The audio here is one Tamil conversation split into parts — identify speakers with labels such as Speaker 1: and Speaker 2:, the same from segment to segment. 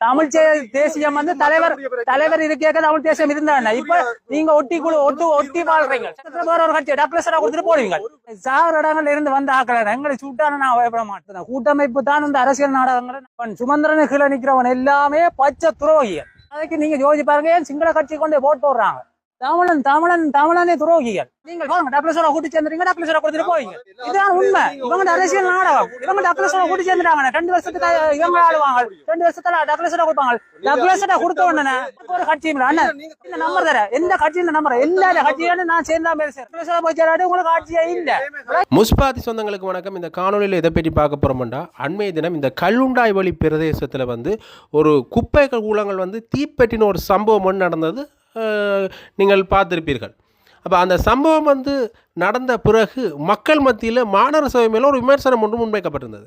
Speaker 1: தமிழ் தேசியம் வந்து தலைவர் தலைவர் இது கேட்க தமிழ் தேசியம் இருந்தா இப்ப நீங்க ஒட்டி குழு ஒட்டு ஒட்டி வாழ்றீங்க. வேற ஒரு கட்சி டப்ளஸரா கொடுத்துட்டு போடுவீங்க சாகர இடங்கள்ல இருந்து வந்த ஆக்கள் எங்களை சுட்டான நான் பயப்பட மாட்டேன். கூட்டமைப்பு தான் இந்த அரசியல் நாடகங்கள் சுமந்திரன் கீழே நிக்கிறவன் எல்லாமே பச்சை துரோகிகள். அதுக்கு நீங்க யோசிச்சு பாருங்க ஏன் சிங்கள கட்சி கொண்டு போட்டு போடுறாங்க? தாமலன் தாமலன் தமிழனே துரோகிகள். நீங்கள் வாங்க டப்ளசோட கூட்டி சேர்ந்துறீங்க டப்ளசோட கொடுத்துட்டு போவீங்க. இதுதான் உண்மை. இவங்க அரசியல் நாடகம். இவங்க டப்ளசோட கூட்டி சேர்ந்துட்டாங்க ரெண்டு வருஷத்துக்கு இவங்க ஆடுவாங்க. ரெண்டு வருஷத்துல டப்ளசோட கொடுப்பாங்க. டப்ளசோட கொடுத்த உடனே ஒரு கட்சியும் அண்ணன் இந்த நம்பர் தர எந்த கட்சி நம்பர் எல்லா கட்சியான நான் சேர்ந்தா மேல சேர் போய் சேராடு உங்களுக்கு ஆட்சியே இல்ல.
Speaker 2: முஸ்பாதி சொந்தங்களுக்கு வணக்கம். இந்த காணொலியில் எதை பற்றி பார்க்க போறோம்டா? அண்மைய தினம் இந்த கல்லுண்டாய் வழி பிரதேசத்தில் வந்து ஒரு குப்பை கூலங்கள் வந்து தீப்பெட்டின ஒரு சம்பவம் ஒன்று நடந்தது. நீங்கள் பார்த்திருப்பீர்கள். அப்போ அந்த சம்பவம் வந்து நடந்த பிறகு மக்கள் மத்தியில் மாநகர சபை மேலே ஒரு விமர்சனம் ஒன்று முன்வைக்கப்பட்டிருந்தது.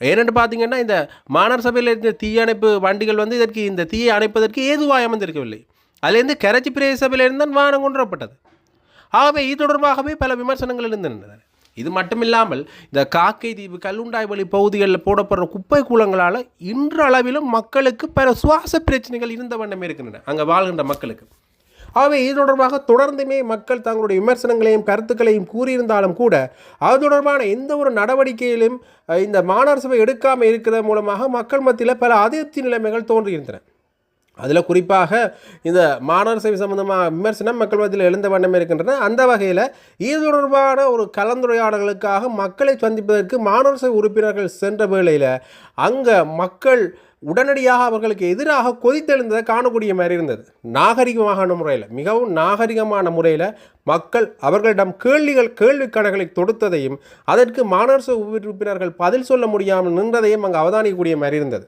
Speaker 2: ஏனென்று பார்த்தீங்கன்னா இந்த மாநகர சபையில் இருந்த தீயணைப்பு வண்டிகள் வந்து இதற்கு இந்த தீயை அணைப்பதற்கு ஏதுவாக அமைந்திருக்கவில்லை அதுலேருந்து கரைச்சி பிரதேச சபையிலிருந்து தான் வானம் கொண்டு வரப்பட்டது ஆகவே இது தொடர்பாகவே பல விமர்சனங்கள் இருந்திருந்தன இது மட்டும் இல்லாமல் இந்த காக்கை தீவு கல்லுண்டாய் வழி பகுதிகளில் போடப்படுற குப்பை கூலங்களால் இன்று அளவிலும் மக்களுக்கு பல சுவாச பிரச்சனைகள் இருந்த வண்ணமே இருக்கின்றன. அங்கே வாழ்கின்ற மக்களுக்கு. ஆகவே இது தொடர்பாக தொடர்ந்துமே மக்கள் தங்களுடைய விமர்சனங்களையும் கருத்துக்களையும் கூறியிருந்தாலும் கூட அது தொடர்பான எந்த ஒரு நடவடிக்கையிலும் இந்த மாநகர சபை எடுக்காமல் இருக்கிறது மூலமாக மக்கள் மத்தியில் பல அதிருப்தி நிலைமைகள் தோன்றியிருந்தன. அதில் குறிப்பாக இந்த மாணவர் சேவை சம்பந்தமாக விமர்சனம் மக்கள் மத்தியில் எழுந்த வண்ணம் இருக்கின்றன. அந்த வகையில் இது தொடர்பான ஒரு கலந்துரையாடல்களுக்காக மக்களை சந்திப்பதற்கு மாணவர் சேவை உறுப்பினர்கள் சென்ற வேளையில் அங்கே மக்கள் உடனடியாக அவர்களுக்கு எதிராக கொதித்தெழுந்ததை காணக்கூடிய மாதிரி இருந்தது. நாகரிகமான முறையில் மிகவும் நாகரிகமான முறையில் மக்கள் அவர்களிடம் கேள்விகள் கேள்வி கணக்களை தொடுத்ததையும் அதற்கு மாணவர் உறுப்பினர்கள் பதில் சொல்ல முடியாமல் நின்றதையும் அங்கே அவதானிக்கக்கூடிய மாதிரி இருந்தது.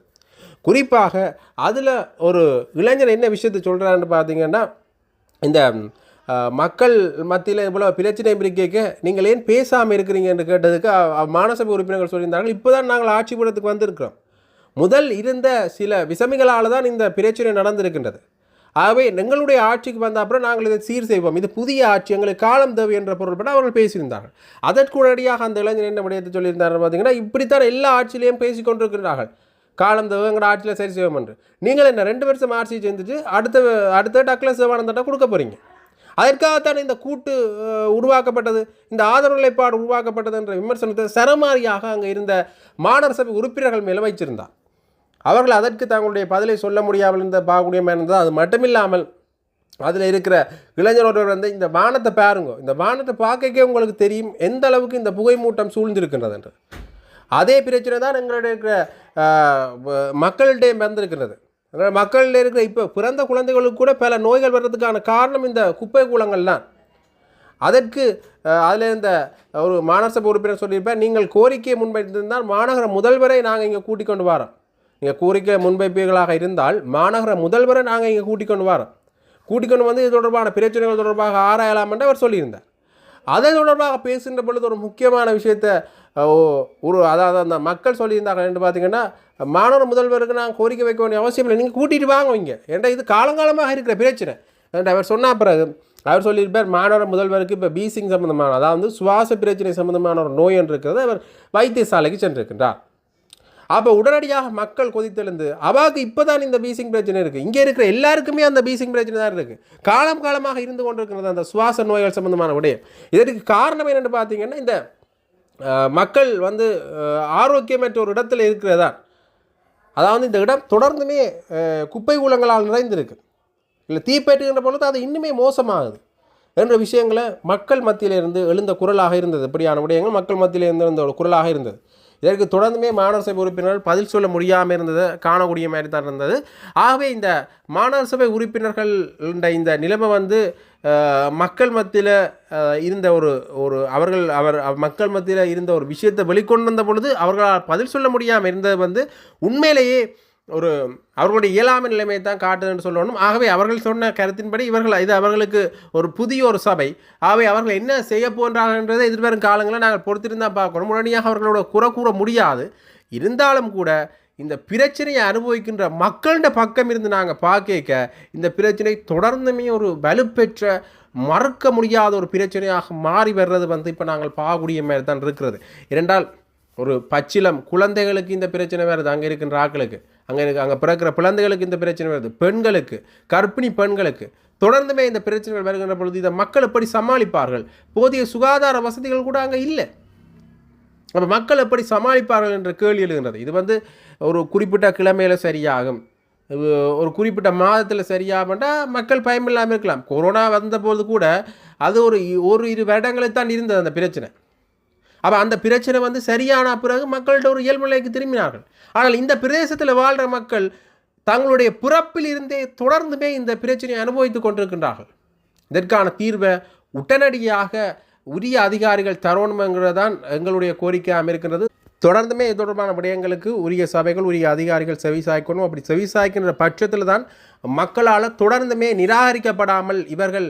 Speaker 2: குறிப்பாக அதில் ஒரு இளைஞர் என்ன விஷயத்தை சொல்கிறான்னு பார்த்தீங்கன்னா இந்த மக்கள் மத்தியில் இவ்வளோ பிரச்சனை இருக்க நீங்கள் ஏன் பேசாமல் இருக்கிறீங்கன்னு கேட்டதுக்கு மானசபை உறுப்பினர்கள் சொல்லியிருந்தார்கள். இப்போ தான் நாங்கள் ஆட்சி படத்துக்கு வந்திருக்கிறோம். முதல் இருந்த சில விசமிகளால் தான் இந்த பிரச்சனை நடந்திருக்கின்றது. ஆகவே எங்களுடைய ஆட்சிக்கு வந்த அப்புறம் நாங்கள் இதை சீர் செய்வோம். இது புதிய ஆட்சி எங்களுக்கு காலம் தேவை என்ற பொருள்பட அவர்கள் பேசியிருந்தார்கள். அதற்கு உடனடியாக அந்த இளைஞர் என்ன விடயத்தை சொல்லியிருந்தார்கள் பார்த்தீங்கன்னா இப்படித்தான் எல்லா ஆட்சியிலையும் பேசிக்கொண்டிருக்கிறார்கள். காலம் தேவை ஆட்சியில் சரி செய்வோம் என்று. நீங்கள் என்ன ரெண்டு வருஷம் ஆட்சி செஞ்சுட்டு அடுத்த அடுத்த டக்ளஸ் சிவானந்தட்டை கொடுக்க போகிறீங்க அதற்காகத்தான் இந்த கூட்டு உருவாக்கப்பட்டது இந்த ஆதரவு நிலைப்பாடு உருவாக்கப்பட்டது என்ற விமர்சனத்தை சரமாரியாக அங்கே இருந்த மாணவர் சபை உறுப்பினர்கள் மேலே வைச்சிருந்தார் அவர்கள் அதற்கு தங்களுடைய பதிலை சொல்ல முடியாமல் இருந்த பார்க்கக்கூடிய மாதிரி இருந்தது அது மட்டுமில்லாமல் அதில் இருக்கிற இளைஞர் ஒருவர் வந்து இந்த வானத்தை பாருங்க. இந்த வானத்தை பார்க்கக்கே உங்களுக்கு தெரியும் எந்த அளவுக்கு இந்த புகை மூட்டம் சூழ்ந்திருக்கின்றது என்று. அதே பிரச்சனை தான் எங்களுடைய இருக்கிற மக்களிடையே வந்திருக்கிறது. அதனால் மக்களிடையே இருக்கிற இப்போ பிறந்த குழந்தைகளுக்கு கூட பல நோய்கள் வர்றதுக்கான காரணம் இந்த குப்பை கூலங்கள் தான். அதற்கு அதில் இந்த ஒரு மாநகரசபை உறுப்பினர் சொல்லியிருப்பேன் நீங்கள் கோரிக்கையை முன்வைத்திருந்தால் மாநகர முதல்வரை நாங்கள் இங்கே கூட்டிக் கொண்டு வரோம். நீங்கள் கோரிக்கை முன்வைப்பீர்களாக இருந்தால் மாநகர முதல்வரை நாங்கள் இங்கே கூட்டிக் கொண்டு வரோம். கூட்டிக் கொண்டு வந்து இது தொடர்பான பிரச்சனைகள் தொடர்பாக ஆராயலாம் என்று அவர் சொல்லியிருந்தார். அதை தொடர்பாக பேசுகின்ற பொழுது ஒரு முக்கியமான விஷயத்தை ஓ- ஒரு அதாவது அந்த மக்கள் சொல்லியிருந்தாங்க என்று பார்த்தீங்கன்னா மாணவர் முதல்வருக்கு நான் கோரிக்கை வைக்க வேண்டிய அவசியம் இல்லை. நீங்கள் கூட்டிகிட்டு வாங்க இங்கே. ஏன்டா இது காலங்காலமாக இருக்கிற பிரச்சனை. அவர் சொன்ன பிறகு அவர் சொல்லியிருப்பார் மாணவர் முதல்வருக்கு இப்போ பீசிங் சம்பந்தமான அதாவது சுவாச பிரச்சனை சம்பந்தமான ஒரு நோய் என்று இருக்கிறது. அவர் வைத்தியசாலைக்கு சென்றிருக்கின்றார். அப்போ உடனடியாக மக்கள் கொதித்தெழுந்து அவாக்கு இப்போ தான் இந்த பீசிங் பிரச்சனை இருக்குது இங்கே இருக்கிற எல்லாருக்குமே அந்த பீசிங் பிரச்சனை தான் இருக்குது காலம் காலமாக இருந்து கொண்டிருக்கிறது அந்த சுவாச நோய்கள் சம்பந்தமான விடயம் இதற்கு காரணம் என்னென்னு பார்த்தீங்கன்னா இந்த மக்கள் வந்து ஆரோக்கியமற்ற ஒரு இடத்துல இருக்கிறதா? அதாவது இந்த இடம் தொடர்ந்துமே குப்பை கூலங்களால் நிறைந்திருக்கு. இல்லை தீப்பேற்றுகின்ற பொழுது அது இன்னுமே மோசமாகுது என்ற விஷயங்களை மக்கள் மத்தியிலிருந்து எழுந்த குரலாக இருந்தது. இப்படியான விடயங்கள் மக்கள் மத்தியில இருந்த குரலாக இருந்தது. இதற்கு தொடர்ந்துமே மாநகர சபை உறுப்பினர்கள் பதில் சொல்ல முடியாமல் இருந்தது காணக்கூடிய மாதிரி தான் இருந்தது. ஆகவே இந்த மாநகர சபை உறுப்பினர்கள் இந்த நிலைமை வந்து மக்கள் மத்தியில் இருந்த ஒரு ஒரு அவர்கள் அவர் மக்கள் மத்தியில் இருந்த ஒரு விஷயத்தை வெளிக்கொண்டு வந்த பொழுது அவர்களால் பதில் சொல்ல முடியாமல் இருந்தது வந்து உண்மையிலேயே ஒரு அவர்களுடைய இயலாமை நிலைமையை தான் காட்டுதுன்னு சொல்லணும். ஆகவே அவர்கள் சொன்ன கருத்தின்படி இவர்கள் இது அவர்களுக்கு ஒரு புதிய ஒரு சபை. ஆகவே அவர்கள் என்ன செய்ய போன்றார்கள்ன்றதை எதிர்வரும் காலங்களில் நாங்கள் பொறுத்திருந்தால் பார்க்கணும். உடனடியாக அவர்களோட குறை கூற முடியாது. இருந்தாலும் கூட இந்த பிரச்சனையை அனுபவிக்கின்ற மக்கள்கிட்ட பக்கம் இருந்து நாங்கள் பார்க்க இந்த பிரச்சனை தொடர்ந்துமே ஒரு வலுப்பெற்ற மறக்க முடியாத ஒரு பிரச்சனையாக மாறி வர்றது வந்து இப்போ நாங்கள் பார்க்கக்கூடிய மாதிரி தான் இருக்கிறது. இரண்டால் ஒரு பச்சிலம் குழந்தைகளுக்கு இந்த பிரச்சனை வேறு அங்கே இருக்கின்ற ஆக்களுக்கு அங்கே இருக்க அங்கே பிறக்கிற குழந்தைகளுக்கு இந்த பிரச்சனை வருது. பெண்களுக்கு கர்ப்பிணி பெண்களுக்கு. தொடர்ந்துமே இந்த பிரச்சனைகள் வருகின்ற பொழுது இதை மக்கள் எப்படி சமாளிப்பார்கள்? போதிய சுகாதார வசதிகள் கூட அங்கே இல்லை. அப்போ மக்கள் எப்படி சமாளிப்பார்கள் என்ற கேள்வி எழுகின்றது. இது வந்து ஒரு குறிப்பிட்ட கிழமையில் சரியாகும். ஒரு குறிப்பிட்ட மாதத்தில் சரியாகண்டா மக்கள் பயமில்லாமல் இருக்கலாம். கொரோனா வந்தபோது கூட அது ஒரு ஒரு இரு வருடங்களுக்கு தான் இருந்தது அந்த பிரச்சனை. அப்போ அந்த பிரச்சனை வந்து சரியான பிறகு மக்கள்கிட்ட ஒரு இயல்பு நிலைக்கு திரும்பினார்கள். ஆனால் இந்த பிரதேசத்தில் வாழ்கிற மக்கள் தங்களுடைய பிறப்பில் இருந்தே தொடர்ந்துமே இந்த பிரச்சனையை அனுபவித்துக் கொண்டிருக்கின்றார்கள். இதற்கான தீர்வை உடனடியாக உரிய அதிகாரிகள் தரணுங்கிறது தான் எங்களுடைய கோரிக்கையாக இருக்கின்றது. தொடர்ந்துமே இது தொடர்பான விடயங்களுக்கு உரிய சபைகள் உரிய அதிகாரிகள் செவி சாய்க்கணும். அப்படி செவி சாய்க்கின்ற பட்சத்தில் தான் மக்களால் தொடர்ந்துமே நிராகரிக்கப்படாமல் இவர்கள்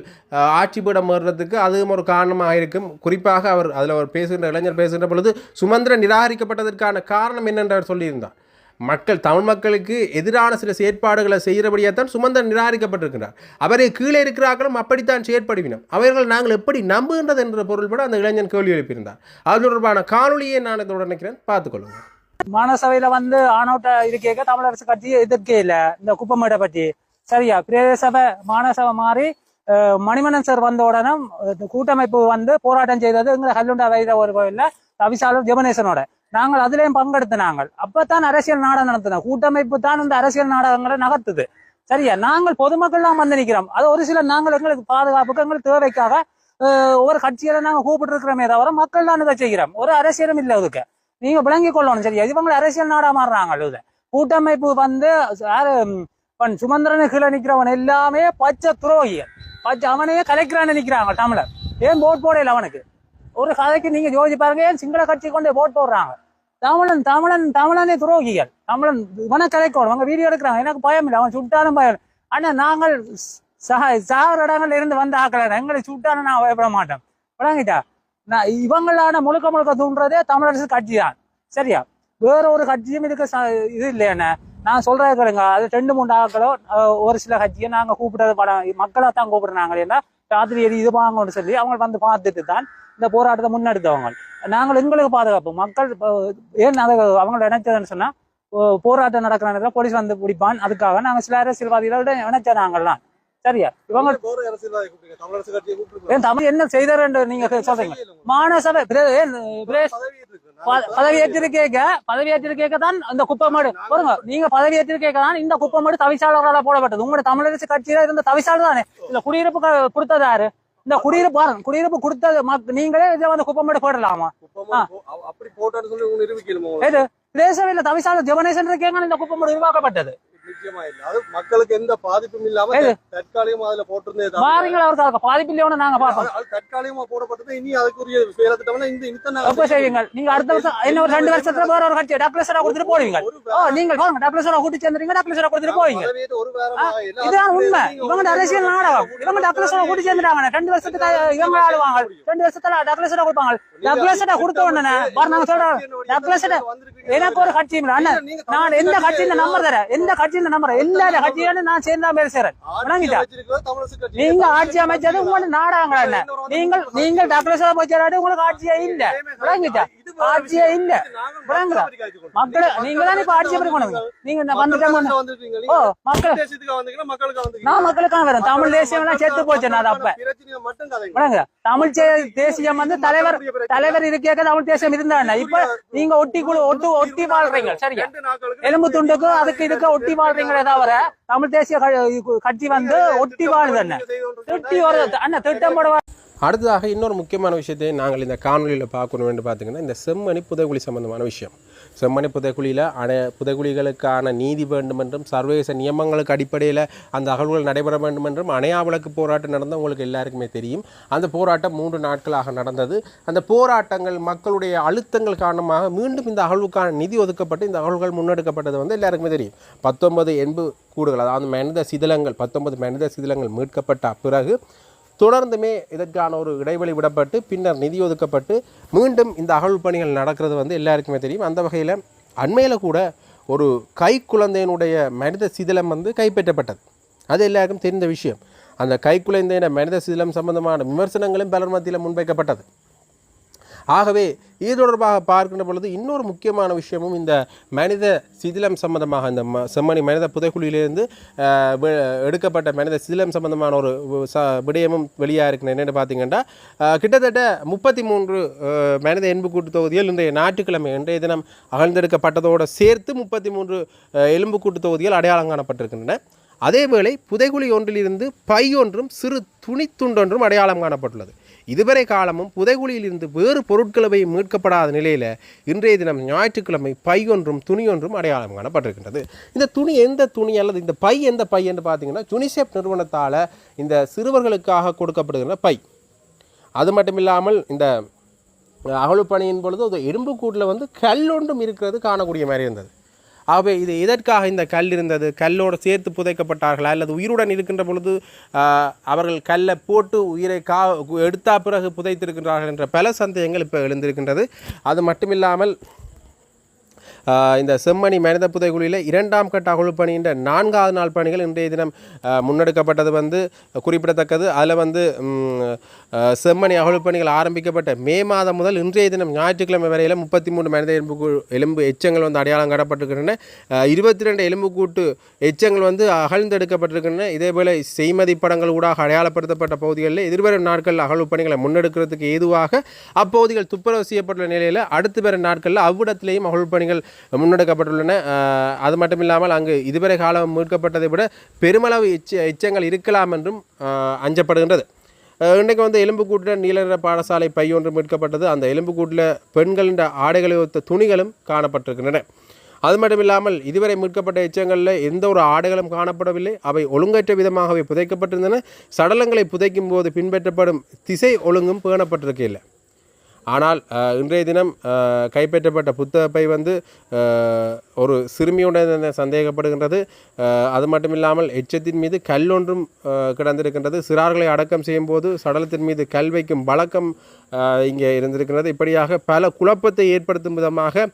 Speaker 2: ஆட்சி பீடம் ஏறுறதுக்கு அதுவும் ஒரு காரணமாக இருக்கும். குறிப்பாக அவர் அதில் அவர் பேசுகின்ற இளைஞர் பேசுகின்ற பொழுது சுமந்திரன் நிராகரிக்கப்பட்டதற்கான காரணம் என்னென்று அவர் சொல்லியிருந்தார். மக்கள் தமிழ் மக்களுக்கு எதிரான சில செயற்பாடுகளை செய்கிறபடியாக தான் சுமந்தன் நிராகரிக்கப்பட்டிருக்கிறார். அவரை கீழே இருக்கிறார்களும் அப்படித்தான் செயற்படுவினோம். அவர்கள் நாங்கள் எப்படி நம்புகின்றது என்ற பொருள்பட அந்த இளைஞன் கேள்வி எழுப்பியிருந்தார். அது தொடர்பான காணொலியை நான் இதோட நினைக்கிறேன் பார்த்துக்கொள்ளுங்கள்
Speaker 1: மாநசபையில வந்து ஆனோட்ட இருக்கேக்க தமிழரசு கட்சி எதிர்க்கே இல்ல. இந்த குப்பமேடை பற்றி சரியா? பிரதேசபை மாநசபை மாறி மணிமணன் சார் வந்த உடனே கூட்டமைப்பு வந்து போராட்டம் செய்தது எங்க ஹல்லுண்டா வைர ஒரு கோயில்ல தவிசாலும் ஜெபனேசனோட. நாங்கள் அதுலயும் பங்கெடுத்து நாங்கள். அப்பதான் அரசியல் நாடகம் நடத்தினோம் கூட்டமைப்பு தான் இந்த அரசியல் நாடகங்களை நகர்த்துது. சரியா? நாங்கள் பொதுமக்கள்லாம் வந்து நிக்கிறோம். அது ஒரு சில நாங்கள் எங்களுக்கு பாதுகாப்புக்கு எங்களுக்கு தேவைக்காக அஹ், ஒவ்வொரு கட்சியில நாங்க கூப்பிட்டு இருக்கிறோமே தவிர மக்கள் தான் இதை செய்கிறோம். ஒரு அரசியலும் இல்லை அதுக்கு. நீங்க விளங்கி கொள்ளணும் சரியா இவங்க அரசியல் நாடா மாறுறாங்க அழுத கூட்டமைப்பு வந்து சுமந்திரனு கீழே நிக்கிறவன் எல்லாமே பச்சை துரோகிகள். பச்சை அவனையே கலைக்கிறான்னு நிக்கிறாங்க தமிழர். ஏன் போட் போடல அவனுக்கு? ஒரு கதைக்கு நீங்க யோசிச்சு பாருங்க ஏன் சிங்கள கட்சி கொண்டு போட் போடுறாங்க? தமிழன் தமிழன் தமிழனே துரோகிகள். தமிழன் இவனை கலைக்கணும். அவங்க வீடியோ எடுக்கிறாங்க. எனக்கு பயம் இல்லை. அவன் சுட்டாலும் பயம் ஆனா நாங்கள் சக சாகர இடங்கள்ல இருந்து வந்த ஆக்கள் எங்களை சுட்டாலும் நான் பயப்பட மாட்டேன். விளங்கிட்டா? இவங்களான முழுக்க முழுக்க தூண்டுறதே தமிழரசு கட்சி தான் சரியா? வேற ஒரு கட்சியும் இதுக்கு இது இல்லையானே நான் சொல்றது கேளுங்க. அது ரெண்டு மூணு ஆக்களோ ஒரு சில கட்சியை நாங்க கூப்பிட்டது படம் மக்களை தான் கூப்பிடுறாங்க ஏன்னா ராத்திரி எது இது வாங்கணும்னு சொல்லி அவங்க வந்து பார்த்துட்டு தான் இந்த போராட்டத்தை முன்னெடுத்தவங்க. நாங்கள் எங்களுக்கு பாதுகாப்பு. மக்கள் ஏன் அதை அவங்க நினைச்சதுன்னு சொன்னா போராட்டம் நடக்கிற நேரத்தில் போலீஸ் வந்து பிடிப்பான். அதுக்காக நாங்க சில அரசியல்வாதிகளோட நினைச்ச நாங்கள்லாம் சரியா? இவங்க ஏன் தமிழ் என்ன செய்தாருன்னு நீங்க சொல்றீங்க? மாநசபை பதவியேற்றிருக்கேக்க பதவியேற்றிருக்கேக்க தான் இந்த குப்பமேடு. பாருங்க நீங்க பதவியேற்றிருக்கேக்க தான் இந்த குப்பமேடு தவிசாளர்களால் போடப்பட்டது. உங்களோட தமிழரசு கட்சியில இருந்த தவிசாளர் தானே? இந்த குடியிருப்பு கொடுத்தது யாரு? இந்த குடியிருப்பு பாருங்க குடியிருப்பு கொடுத்தது நீங்களே இதுல வந்து குப்பமேடு போடலாமா?
Speaker 3: அப்படி போட்டான்னு சொல்லி நிரூபிக்கணுமா?
Speaker 1: எது? பிரதேசவையில் தவிசாளர் ஜெபனேசன் இருக்கேங்க இந்த குப்பமேடு உருவாக்கப்பட்டது.
Speaker 3: நிச்சயமா இல்ல. அது மக்களுக்கு எந்த பாதிப்பும் இல்லாம? தற்காலிகமா அதுல போட்டிருந்தே தவிர,
Speaker 1: வாரீங்களா அவருக்கு பாதிப்பு இல்லையோன்னு நாங்க பார்ப்போம்.
Speaker 3: அது- தற்காலிகமா போடப்பட்டது இனி அதுக்குரிய செயலத்திட்டம்னா இந்த
Speaker 1: எப்ப செய்வீங்க நீங்க அடுத்த வருஷம் ஒரு ரெண்டு வருஷத்துல வேற ஒரு கட்சி டாக்டர்ஸரா கொடுத்துட்டு ஓ நீங்க பாருங்க கூட்டி சேர்ந்துறீங்க டாக்டர்ஸரா கொடுத்துட்டு போவீங்க இதுதான் உண்மை. இவங்க அரசியல் நாடகம். இவங்க டக்ளஸோட கூட்டி சேர்ந்துட்டாங்க ரெண்டு வருஷத்துக்கு இவங்க ஆளுவாங்க ரெண்டு வருஷத்துல டக்ளஸோட கொடுப்பாங்க. டக்ளஸோட கொடுத்த உடனே பாரு நாங்க சொல்றோம். டக்ளஸோட எனக்கு ஒரு கட்சி நான் எந்த கட்சியின் நம்பர் தரேன் எந்த கட்சியின் நம்பர் எல்லா கட்சியோட நான் சேர்ந்தா பேர் சேரேன். விளங்கிட்டா? நீங்க ஆட்சி அமைச்சது உங்களுக்கு நாடாங்களா நீங்கள் நீங்கள் டக்ளஸோட போய் சேராட்டி உங்களுக்கு ஆட்சியே இல்ல. விளங்கிட்டா ஆட்சியே. இல்ல?
Speaker 3: மக்கள்
Speaker 1: நீங்க தான் இப்ப ஆட்சி எப்படி கொண்டு நீங்க இந்த. ஓ மக்கள். நான் மக்களுக்காக வரேன் தமிழ் தேசியம் எல்லாம் செத்து போச்சு நான் அப்ப தமிழ் தேசியம் வந்து தலைவர் தலைவர் இருக்கேக்க தமிழ் தேசியம் இருந்தா இப்ப நீங்க ஒட்டி குழு ஒட்டு ஒட்டி வாழ்றீங்க சரியா எலும்பு துண்டுக்கு அதுக்கு இதுக்கு ஒட்டி வாழ்றீங்களே தவிர தமிழ் தேசிய கட்சி வந்து ஒட்டி வாழுது என்ன திட்டி ஒரு அண்ணா திட்டம் போட
Speaker 2: அடுத்ததாக இன்னொரு முக்கியமான விஷயத்தை நாங்கள் இந்த காணொலியில் பார்க்கணும் என்று பார்த்தீங்கன்னா இந்த செம்மணி புதைக்குழி சம்பந்தமான விஷயம். செம்மணி புதைக்குழியில் அனை புதைக்குழிகளுக்கான நீதி வேண்டும் என்றும் சர்வதேச நியமங்களுக்கு அடிப்படையில் அந்த அகழ்வுகள் நடைபெற வேண்டும் என்றும் அணையா விளக்கு போராட்டம் நடந்த உங்களுக்கு எல்லாருக்குமே தெரியும். அந்த போராட்டம் மூன்று நாட்களாக நடந்தது. அந்த போராட்டங்கள் மக்களுடைய அழுத்தங்கள் காரணமாக மீண்டும் இந்த அகழ்வுக்கான நிதி ஒதுக்கப்பட்டு இந்த அகழ்வுகள் முன்னெடுக்கப்பட்டது வந்து எல்லாருக்குமே தெரியும். பத்தொன்பது எண்பு கூடுகள் அதாவது மனித சிதிலங்கள் பத்தொன்பது மனித சிதிலங்கள் மீட்கப்பட்ட பிறகு தொடர்ந்துமே இதற்கான ஒரு இடைவெளி விடப்பட்டு பின்னர் நிதி ஒதுக்கப்பட்டு மீண்டும் இந்த அகழ்வு பணிகள் நடக்கிறது வந்து எல்லாருக்குமே தெரியும். அந்த வகையில் அண்மையில் கூட ஒரு கை குழந்தையினுடைய மனித சிதிலம் வந்து கைப்பற்றப்பட்டது. அது எல்லாருக்கும் தெரிந்த விஷயம். அந்த கை குழந்தையின மனித சிதிலம் சம்பந்தமான விமர்சனங்களும் பலர் மத்தியில் முன்வைக்கப்பட்டது. ஆகவே இது தொடர்பாக பார்க்கின்ற பொழுது இன்னொரு முக்கியமான விஷயமும் இந்த மனித சிதிலம் சம்பந்தமாக இந்த ம- செம்மணி மனித புதைக்குழியிலிருந்து எடுக்கப்பட்ட மனித சிதிலம் சம்பந்தமான ஒரு விடயமும் வெளியாக இருக்கிற என்னென்னு பார்த்தீங்கன்னா கிட்டத்தட்ட முப்பத்தி மூன்று மனித மனித எலும்புக்கூட்டு தொகுதிகள் இன்றைய ஞாயிற்றுக்கிழமை இன்றைய தினம் அகழ்ந்தெடுக்கப்பட்டதோடு சேர்த்து முப்பத்தி மூன்று எலும்புக்கூட்டு தொகுதிகள் அடையாளம் காணப்பட்டிருக்கின்றன. அதேவேளை புதைகுழி ஒன்றிலிருந்து பை ஒன்றும் சிறு துணித்துண்டொன்றும் அடையாளம் காணப்பட்டுள்ளது. இதுவரை காலமும் புதைகுழியிலிருந்து வேறு பொருட்களவை மீட்கப்படாத நிலையில் இன்றைய தினம் ஞாயிற்றுக்கிழமை பை ஒன்றும் துணி ஒன்றும் அடையாளம் காணப்பட்டிருக்கின்றது. இந்த துணி எந்த துணி அல்லது இந்த பை எந்த பை என்று பார்த்தீங்கன்னா யுனிசெப் நிறுவனத்தால் இந்த சிறுவர்களுக்காக கொடுக்கப்படுகின்ற பை. அது மட்டும் இல்லாமல் இந்த அகழுப்பணியின் பொழுது ஒரு எறும்புக்கூட்டில் வந்து கல் ஒன்றும் இருக்கிறது காணக்கூடிய மாதிரி இருந்தது. ஆகவே இது எதற்காக இந்த கல் இருந்தது? கல்லோடு சேர்த்து புதைக்கப்பட்டார்களா? அல்லது உயிருடன் இருக்கின்ற பொழுது அவர்கள் கல்லை போட்டு உயிரை கா எடுத்தா பிறகு புதைத்திருக்கின்றார்கள் என்ற பல சந்தேகங்கள் இப்போ எழுந்திருக்கின்றது. அது மட்டுமில்லாமல் இந்த செம்மணி மனித புதைகுழியில் இரண்டாம் கட்ட அகழ்ப்பணின்ற நான்காவது நாள் பணிகள் இன்றைய தினம் முன்னெடுக்கப்பட்டது வந்து குறிப்பிடத்தக்கது. அதில் வந்து செம்மணி அகழ்ப்பணிகள் ஆரம்பிக்கப்பட்ட மே மாதம் முதல் இன்றைய தினம் ஞாயிற்றுக்கிழமை வரையில் முப்பத்தி மூணு மனித எலும்பு எலும்பு எச்சங்கள் வந்து அடையாளம் காணப்பட்டிருக்கின்றன. இருபத்தி ரெண்டு எலும்புக்கூட்டு எச்சங்கள் வந்து அகழ்ந்தெடுக்கப்பட்டிருக்கின்றன. இதேபோல் செய்மதி படங்கள் ஊடாக அடையாளப்படுத்தப்பட்ட பகுதிகளில் எதிர்வரும் நாட்களில் அகழ்வு பணிகளை முன்னெடுக்கிறதுக்கு ஏதுவாக அப்பகுதிகள் துப்புரவு செய்யப்பட்டுள்ள நிலையில் அடுத்து வரும் நாட்களில் அவ்விடத்திலேயும் அகழ்வு பணிகள் முன்னெடுக்கப்பட்டுள்ளன. அது மட்டும் இல்லாமல் அங்கு இதுவரை காலம் மீட்கப்பட்டதை விட பெருமளவு எச்ச எச்சங்கள் இருக்கலாம் என்றும் அஞ்சப்படுகின்றது. இன்றைக்கு வந்து எலும்புக்கூட்டில் நீலநிற பாடசாலை பை ஒன்று மீட்கப்பட்டது. அந்த எலும்புக்கூட்டில் பெண்களின் ஆடைகளை ஒத்த துணிகளும் காணப்பட்டிருக்கின்றன. அது மட்டும் இல்லாமல் இதுவரை மீட்கப்பட்ட எச்சங்களில் எந்த ஒரு ஆடைகளும் காணப்படவில்லை. அவை ஒழுங்கற்ற விதமாகவே புதைக்கப்பட்டிருந்தன. சடலங்களை புதைக்கும் போது பின்பற்றப்படும் திசை ஒழுங்கும் பேணப்பட்டிருக்கையில் ஆனால் இன்றைய தினம் கைப்பற்றப்பட்ட புத்தகப்பை வந்து ஒரு சிறுமியுடன் சந்தேகப்படுகின்றது. அது மட்டும் இல்லாமல் எச்சத்தின் மீது கல் ஒன்றும் கிடந்திருக்கின்றது. சிறார்களை அடக்கம் செய்யும் போது சடலத்தின் மீது கல் வைக்கும் வழக்கம் இங்கே இருந்திருக்கின்றது. இப்படியாக பல குழப்பத்தை ஏற்படுத்தும் விதமாக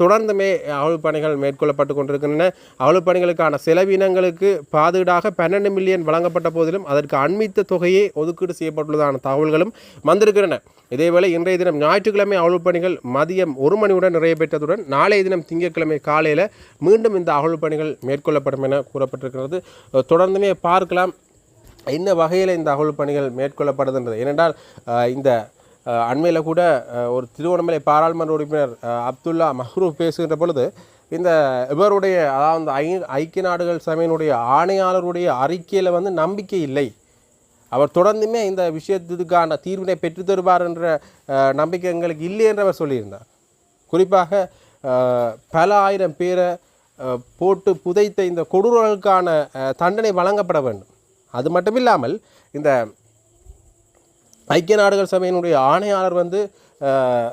Speaker 2: தொடர்ந்துமே அகழ்வு பணிகள் மேற்கொள்ளப்பட்டு கொண்டிருக்கின்றன. அகழ்வு பணிகளுக்கான செலவினங்களுக்கு பாதுகாடாக பன்னெண்டு மில்லியன் வழங்கப்பட்ட போதிலும் அதற்கு அண்மித்த தொகையே ஒதுக்கீடு செய்யப்பட்டுள்ளதான தகவல்களும் வந்திருக்கின்றன. இதேவேளை இன்றைய தினம் ஞாயிற்றுக்கிழமை அகழ்வு பணிகள் மதியம் ஒரு மணியுடன் நிறைவு நாளைய தினம் திங்கட்கிழமை காலையில் மீண்டும் இந்த அகழ்வு பணிகள் மேற்கொள்ளப்படும் என கூறப்பட்டிருக்கிறது. தொடர்ந்துமே பார்க்கலாம் என்ன வகையில் இந்த அகழ்வு பணிகள் மேற்கொள்ளப்படுதுன்றது ஏனென்றால் இந்த அண்மையில் கூட ஒரு திருவண்ணாமலை பாராளுமன்ற உறுப்பினர் அப்துல்லா மஹ்ரூப் பேசுகின்ற பொழுது இந்த இவருடைய அதாவது ஐ ஐக்கிய நாடுகள் சபையினுடைய ஆணையாளருடைய அறிக்கையில் வந்து நம்பிக்கை இல்லை. அவர் தொடர்ந்துமே இந்த விஷயத்துக்கான தீர்வினை பெற்று தருவார் என்ற நம்பிக்கை எங்களுக்கு இல்லை என்று அவர் சொல்லியிருந்தார். குறிப்பாக பல ஆயிரம் பேரை போட்டு புதைத்த இந்த கொடூரர்களுக்கான தண்டனை வழங்கப்பட வேண்டும். அது மட்டும் இல்லாமல் இந்த ஐக்கிய நாடுகள் சபையினுடைய ஆணையாளர் வந்து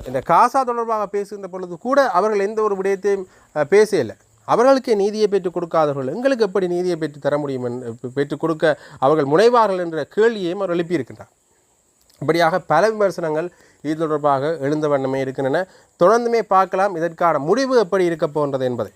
Speaker 2: இந்த காசா தொடர்பாக பேசுகின்ற பொழுது கூட அவர்கள் எந்த ஒரு விடயத்தையும் பேசலை அவர்களுக்கே நீதியை பெற்றுக் கொடுக்காதவர்கள் எங்களுக்கு எப்படி நீதியை பெற்று தர முடியும் என்று பெற்றுக் கொடுக்க அவர்கள் முனைவார்கள் என்ற கேள்வியையும் அவர் எழுப்பியிருக்கின்றார். இப்படியாக பல விமர்சனங்கள் இது தொடர்பாக எழுந்த வண்ணமே இருக்கின்றன. தொடர்ந்துமே பார்க்கலாம். இதற்கான முடிவு எப்படி இருக்க போன்றது என்பதை.